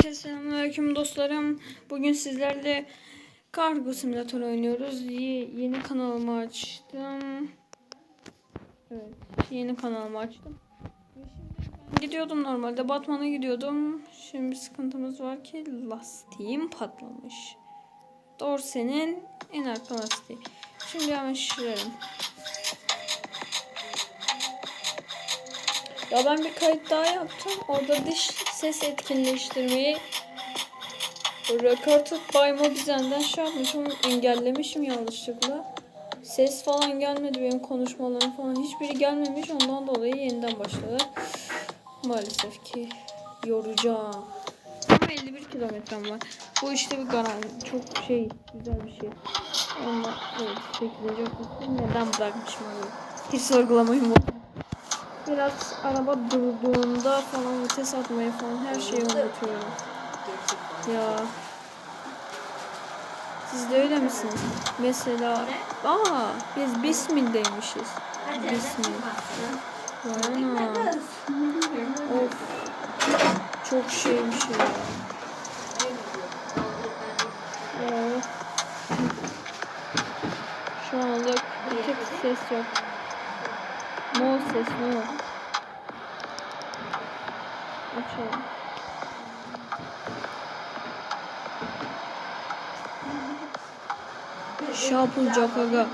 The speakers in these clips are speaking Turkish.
Herkese selamünaleyküm dostlarım. Bugün sizlerle kargo simülatör oynuyoruz. Ye- yeni kanalımı açtım. Evet, yeni kanalımı açtım. Gidiyordum normalde Batman'a gidiyordum. Şimdi sıkıntımız var ki lastiğim patlamış. Dorse'nin en arka lastiği. Şimdi hemen şişirelim. Ya ben bir kayıt daha yaptım. Orada dış ses etkinleştirmeyi Recorded by Mobizen'den şey yapmışım. Engellemişim yanlışlıkla. Ses falan gelmedi benim konuşmalarım falan. Hiçbiri gelmemiş. Ondan dolayı yeniden başladı. Maalesef ki yoracağım. Ama 51 kilometrem var. Bu işte bir garanti. Çok şey güzel bir şey. Ondan evet 8. okul neden bırakmışım abi. Hiç sorgulamayın bu. Biraz araba durduğunda falan vites atmayı falan her şeyi unutuyorum. Ya. Siz de öyle misiniz? Mesela aa biz Bismil'deymişiz. Bismil. Vay ana. Of. Çok şeymiş ya. Şu bir tek ses yok. No ses no. Açalım. Şey yapılacak aga.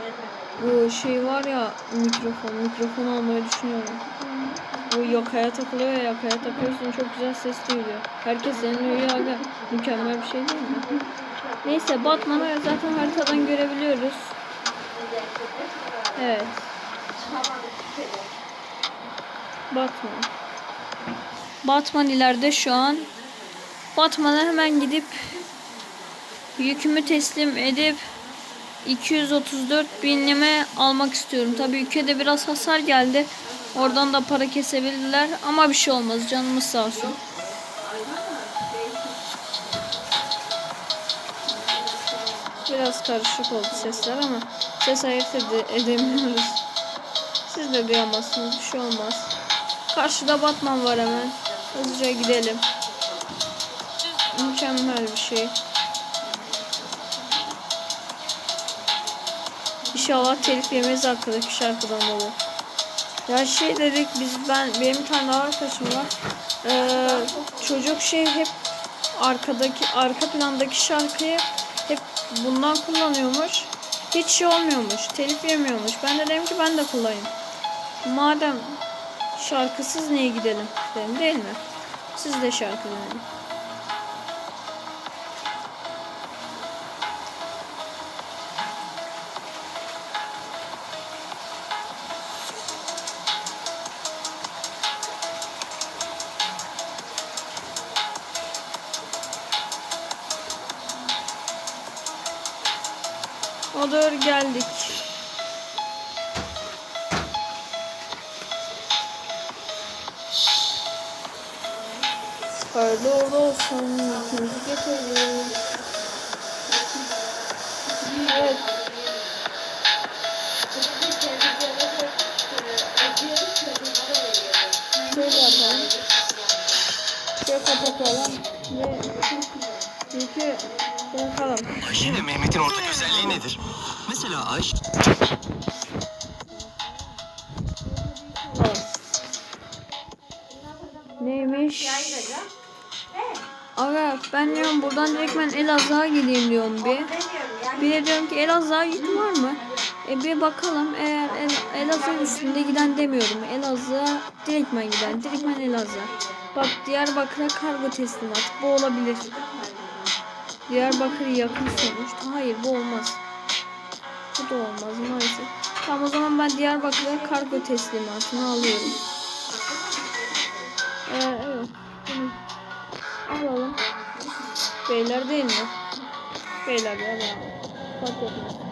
Bu şey var ya mikrofon. Mikrofon almayı düşünüyorum. Bu yakaya takılıyor ya yakaya takıyorsun çok güzel ses duyuluyor. Herkes senin uyuyor aga. Mükemmel bir şey değil mi? Neyse Batman'ı zaten haritadan görebiliyoruz. Evet. Batman. Batman ileride şu an. Batman'a hemen gidip yükümü teslim edip 234 binlime almak istiyorum. Tabii ülkede biraz hasar geldi. Oradan da para kesebilirler ama bir şey olmaz. Canımız sağ olsun. Biraz karışık oldu sesler ama ses ayırt ede- edemiyoruz. Siz de duyamazsınız. Bir şey olmaz. Karşıda Batman var hemen. Hızlıca gidelim. Mükemmel bir şey. İnşallah telif yemeyiz arkadaki şarkıdan dolayı. Ya şey dedik biz ben benim bir tane arkadaşım var. Ee, çocuk şey hep arkadaki arka plandaki şarkıyı hep bundan kullanıyormuş. Hiç şey olmuyormuş. Telif yemiyormuş. Ben de dedim ki ben de kullanayım. Madem şarkısız niye gidelim dedim değil mi? Siz de şarkı dinleyin. Odur geldik. Hayırlı uğurlu olsun. İkimizi getirdim. Evet. Şöyle yapalım. Şöyle kapatalım. Ve yükü bırakalım. Ayşe ile Mehmet'in ortak özelliği nedir? Mesela Ayşe... Neymiş? Aga ben diyorum buradan direkt ben Elazığ'a gideyim diyorum bir. Bir de diyorum ki Elazığ'a yük var mı? E bir bakalım eğer El, Elazığ üstünde giden demiyorum. Elazığ'a direkt ben giden. Direkt ben Elazığ'a. Bak Diyarbakır'a kargo teslimat. Bu olabilir. Diyarbakır yakın sonuçta. Hayır bu olmaz. Bu da olmaz maalesef. Tamam o zaman ben Diyarbakır'a kargo teslimatını alıyorum. Ee, evet. Alalım. Beyler değil mi? Beyler ya ben fark etmez.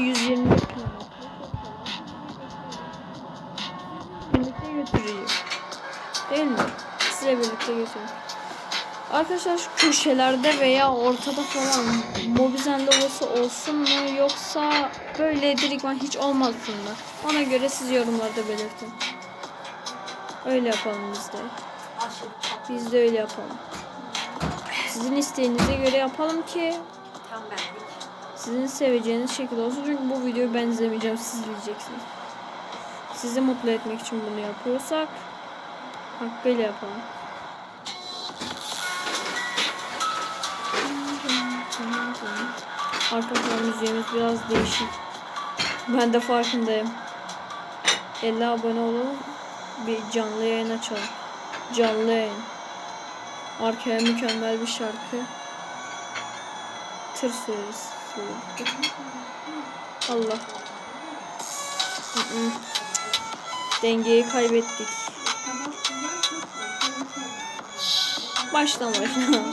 120 kilometre. Birlikte götürüyor. Değil mi? Size birlikte götürün. Arkadaşlar şu köşelerde veya ortada falan Mobizen logosu olsun mu yoksa böyle direktman hiç olmasın mı? Ona göre siz yorumlarda belirtin. Öyle yapalım biz de. Biz de öyle yapalım. Sizin isteğinize göre yapalım ki Tam benlik. Sizin seveceğiniz şekilde olsun. Çünkü bu videoyu ben izlemeyeceğim, siz izleyeceksiniz. Sizi mutlu etmek için bunu yapıyorsak hakkıyla yapalım. Arkadaşlar müziğimiz biraz değişik. Ben de farkındayım. 50 abone olalım. Bir canlı yayın açalım. Canlı yayın. Arkaya mükemmel bir şarkı. Tır süreriz. Allah. Dengeyi kaybettik. Baştan başla.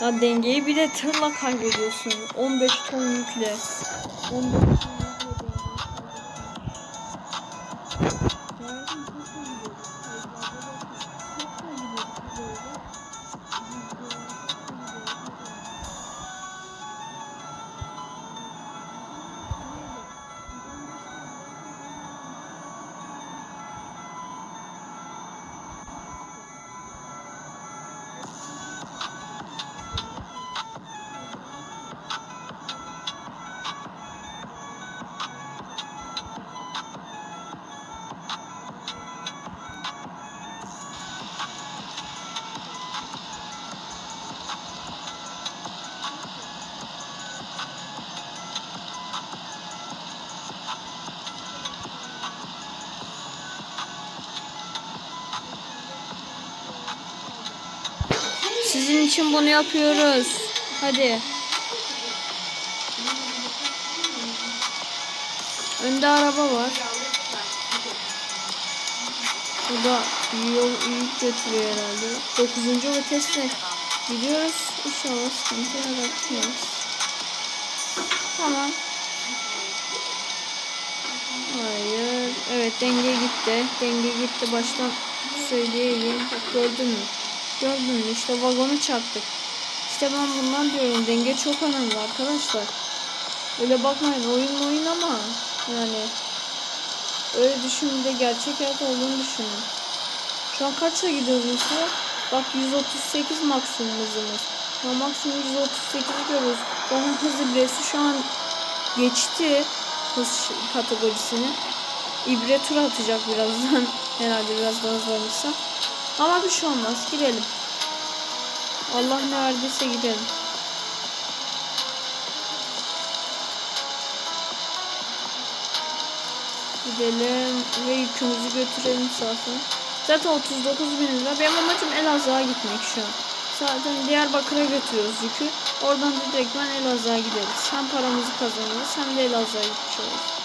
Ya dengeyi bir de tırla kaybediyorsun. 15 ton yükle. 15 ton yükle Sizin için bunu yapıyoruz. Hadi. Önde araba var. Bu da yol yük götürüyor herhalde. 9. vitesle gidiyoruz. İnşallah sıkıntı yaratmıyoruz. Tamam. Hayır. Evet denge gitti. Denge gitti. Baştan söyleyeyim. Bak gördün mü? Gördün mü? İşte vagonu çarptık. İşte ben bundan diyorum. Denge çok önemli arkadaşlar. Öyle bakmayın oyun oyun ama yani öyle düşünün de gerçek hayat olduğunu düşünün. Şu an kaçla gidiyoruz mesela? Bak 138 maksimum hızımız. An maksimum 138'i görüyoruz. Onun hız ibresi şu an geçti hız kategorisini. İbre tur atacak birazdan. Herhalde biraz daha hızlanırsa. Ama bir şey olmaz. Gidelim. Allah ne verdiyse gidelim. Gidelim ve yükümüzü götürelim zaten. Zaten 39 bin lira. Benim amacım Elazığ'a gitmek şu an. Zaten Diyarbakır'a götürüyoruz yükü. Oradan da direktmen Elazığ'a gideriz. Hem paramızı kazanırız hem de Elazığ'a oluruz.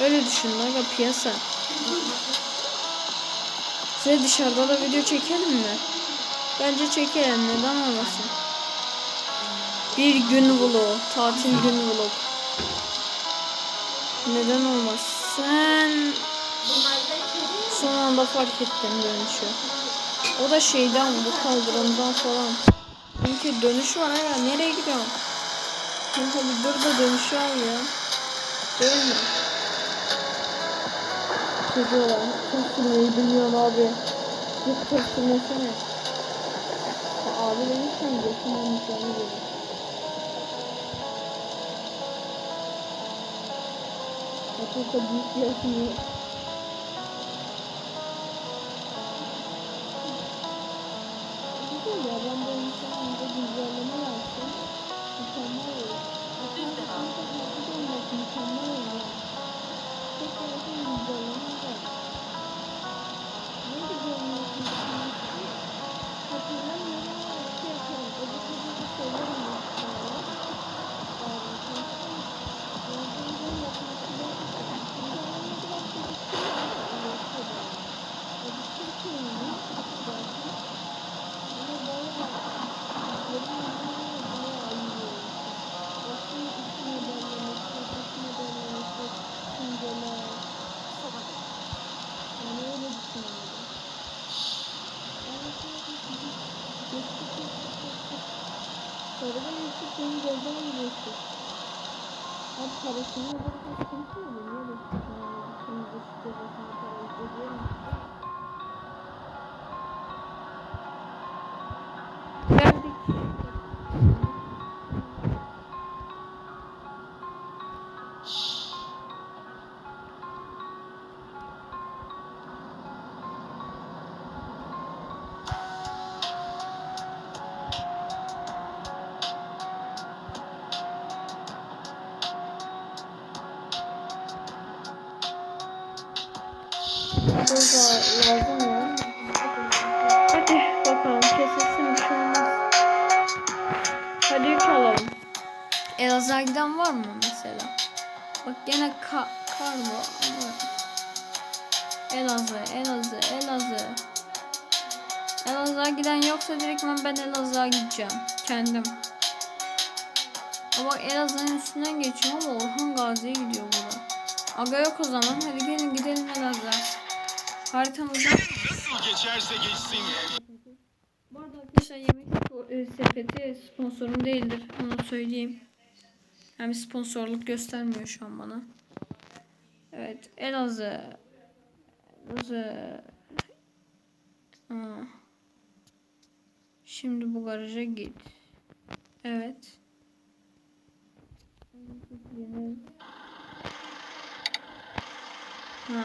Öyle düşünün aga piyasa. Size dışarıda da video çekelim mi? Bence çekelim neden olmasın. Bir gün vlog, tatil gün vlog. Neden olmasın? Son anda fark ettim dönüşü. O da şeyden bu kaldırandan falan. Çünkü dönüş var ya nereye gidiyorsun? Kanka bir dur da dönüşü al ya. Değil? Çok sürmeyi bilmiyorum abi. Sürmesene. Ya Abi demişken geçin mükemmel gibi. Çok büyük bir yaşım yok. Ben yaptım. Mükemmel olur. Çok hızlı olmak mükemmel olur. Thank you. Sorudan için senin gözden gidiyorsun. Abi parasını ödedikten sıkıntı mı? Niye de şimdi size bakan parayı ödeyemezsin? Hadi bakalım kesilsin bir şey olmaz. Hadi yük alalım. Elazığ'a giden var mı mesela? Bak gene ka kar ama Elazığ, Elazığ, Elazığ. Elazığ'a giden yoksa direktmen ben Elazığ'a gideceğim. Kendim. Ama Elazığ'ın üstünden geçiyor ama Orhan Gazi'ye gidiyor burada. Aga yok o zaman. Hadi gelin gidelim Elazığ'a. Haritamızda Nasıl geçerse geçsin. Bu arada arkadaşlar yemek e, sepeti sponsorum değildir. Onu söyleyeyim. Yani sponsorluk göstermiyor şu an bana. Evet. Elazığ. Elazığ. Aa. Şimdi bu garaja git. Evet. Ha.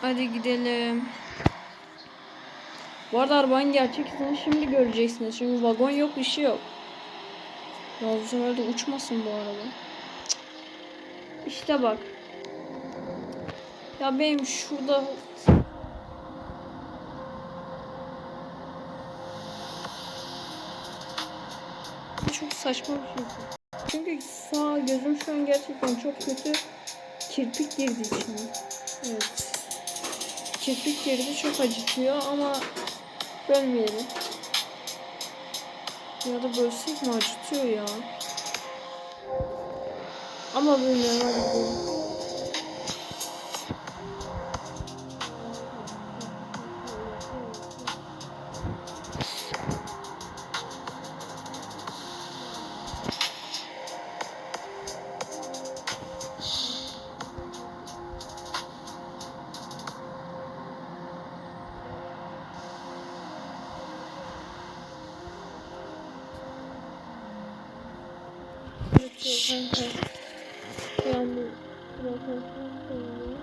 Hadi gidelim. Bu arada arabanın gerçek yüzünü şimdi göreceksiniz. Çünkü vagon yok, bir şey yok. Sefer de uçmasın bu araba. Cık. İşte bak. Ya benim şurada çok saçma bir şey. Çünkü sağ gözüm şu an gerçekten çok kötü kirpik girdi içine. Evet. Kirpik girdi çok acıtıyor ama bölmeyelim. Ya da bölsek mi acıtıyor ya. Ama bilmiyorum hadi gidelim. Evet, kanka.